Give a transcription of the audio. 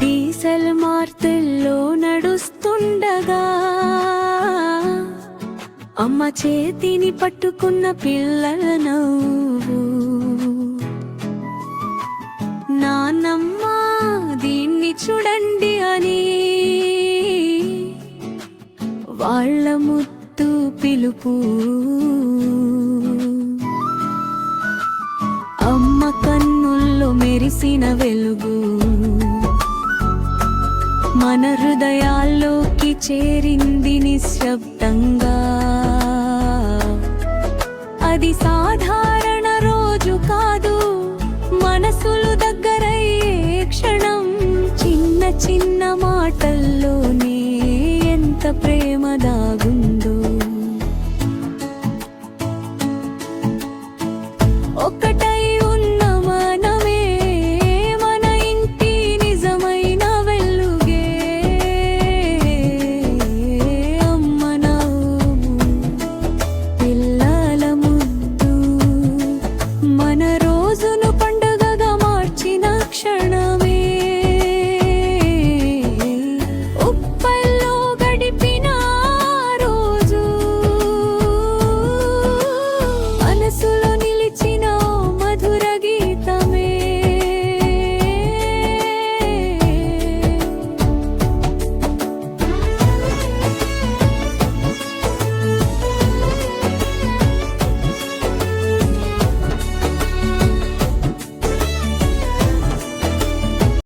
Diesel మార్తెల్లో నడుస్తుండగా అమ్మ చేతిని పట్టుకున్న పిల్లలను నాన్నమ్మ దీన్ని చూడండి అని వాళ్ళ ముత్తు పిలుపు. అమ్మ కన్నుల్లో మెరిసిన వెలుగు. మన హృదయాల్లోకి చేరింది నిశ్శబ్దంగా. అది సాధారణ రోజు కాదు మనసులు దగ్గరయ్యే క్షణం. చిన్న చిన్న మాటల్లోనే ఎంత ప్రేమ దాగుందో. ఒకట